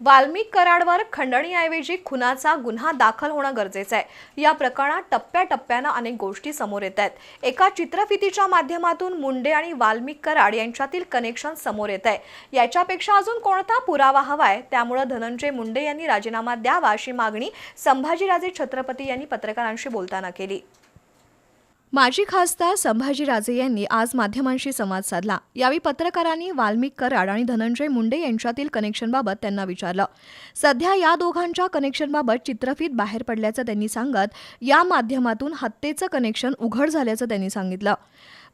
वाल्मिक कराडवर खंडणीऐवजी खुनाचा गुन्हा दाखल होणं गरजेचं आहे. या प्रकरणात टप्प्याटप्प्यानं अनेक गोष्टी समोर येत आहेत. एका चित्रफितीच्या माध्यमातून मुंडे आणि वाल्मिक कराड यांच्यातील कनेक्शन समोर येत आहे. याच्यापेक्षा अजून कोणता पुरावा हवाय? त्यामुळे धनंजय मुंडे यांनी राजीनामा द्यावा अशी मागणी संभाजीराजे छत्रपती यांनी पत्रकारांशी बोलताना केली. माजी खासदार संभाजीराजे यांनी आज माध्यमांशी संवाद साधला. यावेळी पत्रकारांनी वाल्मिक कराड आणि धनंजय मुंडे यांच्यातील कनेक्शनबाबत त्यांना विचारलं. सध्या या दोघांच्या कनेक्शनबाबत चित्रफित बाहेर पडल्याचं त्यांनी सांगत या माध्यमातून हत्येचं कनेक्शन उघड झाल्याचं त्यांनी सांगितलं.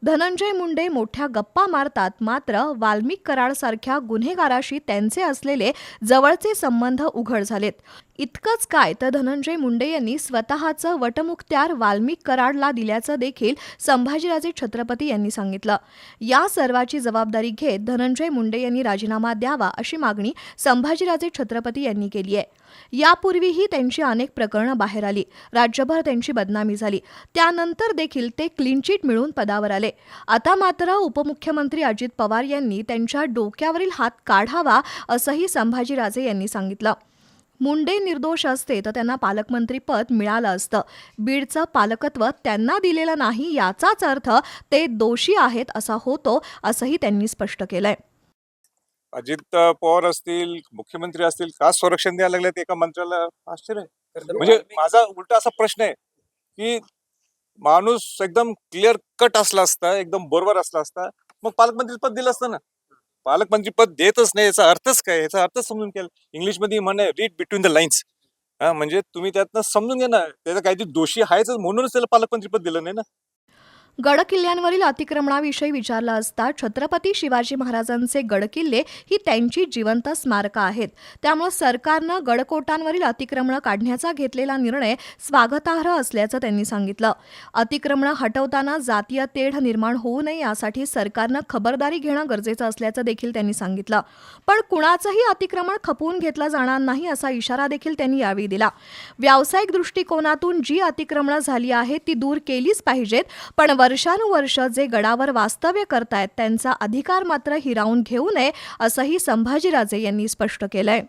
धनंजय मुंडे मोठ्या गप्पा मारतात मात्र वाल्मिक कराडसारख्या गुन्हेगाराशी त्यांचे असलेले जवळचे संबंध उघड झालेत. इतकंच काय तर धनंजय मुंडे यांनी स्वतःचं वटमुक्त्यार वाल्मिक कराडला दिल्याचं देखील संभाजीराजे छत्रपती यांनी सांगितलं. या सर्वाची जबाबदारी घेत धनंजय मुंडे यांनी राजीनामा द्यावा अशी मागणी संभाजीराजे छत्रपती यांनी केली आहे. यापूर्वीही त्यांची अनेक प्रकरणं बाहेर आली. राज्यभर त्यांची बदनामी झाली. त्यानंतर देखील ते क्लीन चिट मिळून पदावर आले. आता मात्र उपमुख्यमंत्री अजित पवार यांनी त्यांच्या डोक्यावरील हात काढावा असंही संभाजीराजे यांनी सांगितलं. मुंडे निर्दोष असते तर त्यांना पालकमंत्रीपद मिळालं असतं. बीडचं पालकत्व त्यांना दिलेलं नाही याचाच अर्थ ते दोषी आहेत असा होतो असंही त्यांनी स्पष्ट केलंय. अजित पवार असतील मुख्यमंत्री असतील का संरक्षण द्यायला लागले एका मंत्र्याला? आश्चर्य. म्हणजे माझा उलटा असा प्रश्न आहे की माणूस एकदम क्लिअर कट असला असता एकदम बरोबर असला असता मग पालकमंत्री पद दिलं असतं ना? पालकमंत्री म्हणजे पद देतच नाही याचा अर्थच काय? याचा अर्थच समजून घ्याल. इंग्लिशमध्ये म्हणे रीड बिटवीन द लाईन्स हा म्हणजे तुम्ही त्यातनं समजून घ्या ना. त्याचा काहीतरी दोषी आहेच म्हणूनच त्याला पालकमंत्री पद दिलं नाही ना. गडकिल्ल्यांवरील अतिक्रमणाविषयी विचारलं असता छत्रपती शिवाजी महाराजांचे गडकिल्ले ही त्यांची जिवंत स्मारकं आहेत. त्यामुळे सरकारनं गडकोटांवरील अतिक्रमणं काढण्याचा घेतलेला निर्णय स्वागतार्ह असल्याचं त्यांनी सांगितलं. अतिक्रमणं हटवताना जातीय तेढ निर्माण होऊ नये यासाठी सरकारनं खबरदारी घेणं गरजेचं असल्याचं देखील त्यांनी सांगितलं. पण कुणाचंही अतिक्रमण खपवून घेतलं जाणार नाही असा इशारा देखील त्यांनी यावेळी दिला. व्यावसायिक दृष्टिकोनातून जी अतिक्रमणं झाली आहेत ती दूर केलीच पाहिजेत पण वर्षानुवर्ष जे गडावर वास्तव्य करतायत त्यांचा अधिकार मात्र हिरावून घेऊ नये असंही संभाजीराजे यांनी स्पष्ट केलंय.